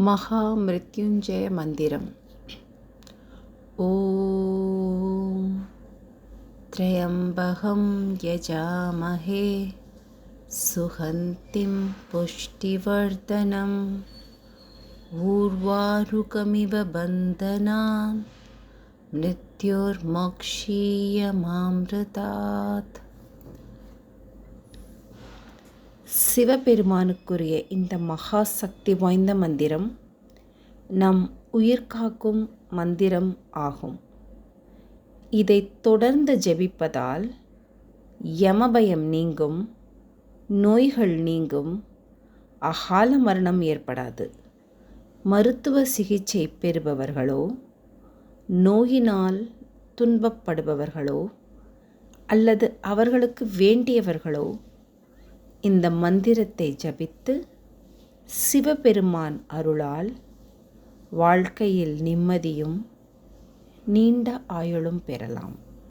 महामृत्युञ्जय मन्दिरम् ॐ त्र्यम्बकं यजामहे सुहन्तिं पुष्टिवर्धनम् ऊर्वारुकमिव बन्धनान् मृत्योर्मोक्षीयमामृतात् சிவபெருமானுக்குரிய இந்த மகா சக்தி வாய்ந்த மந்திரம் நம் உயிர் காக்கும் மந்திரம் ஆகும். இதை தொடர்ந்து ஜெபிப்பதால் யமபயம் நீங்கும் நோய்கள் நீங்கும் அகால மரணம் ஏற்படாது. மருத்துவ சிகிச்சை பெறுபவர்களோ நோயினால் துன்பப்படுபவர்களோ அல்லது அவர்களுக்கு வேண்டியவர்களோ இந்த மந்திரத்தை ஜபித்து சிவபெருமான் அருளால் வாழ்க்கையில் நிம்மதியும் நீண்ட ஆயுளும் பெறலாம்.